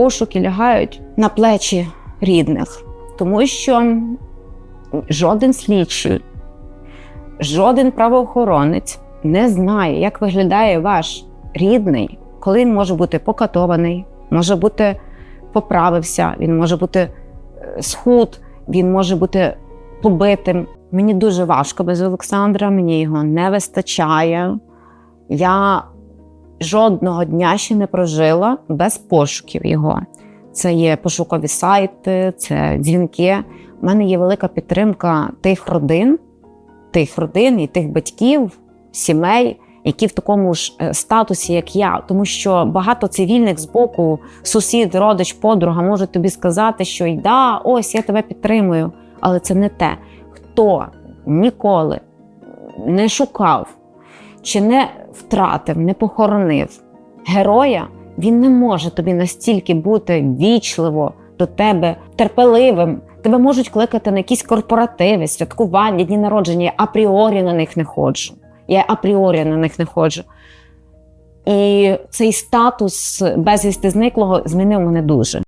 пошуки лягають на плечі рідних, тому що жоден слідчий, жоден правоохоронець не знає, як виглядає ваш рідний, коли він може бути покатований, може бути поправився, він може бути е, схуд, він може бути побитим. Мені дуже важко без Олександра, мені його не вистачає. Я жодного дня ще не прожила без пошуків його. Це є пошукові сайти, це дзвінки. У мене є велика підтримка тих родин, тих родин і тих батьків, сімей, які в такому ж е, статусі, як я. Тому що багато цивільних з боку, сусід, родич, подруга можуть тобі сказати, що й да, ось я тебе підтримую. Але це не те, хто ніколи не шукав чи не втратив, не похоронив героя, він не може тобі настільки бути вічливо до тебе, терпеливим. Тебе можуть кликати на якісь корпоративи, святкування, дні народження. Я апріорі на них не ходжу. Я апріорі на них не ходжу. І цей статус безвісти зниклого змінив мене дуже.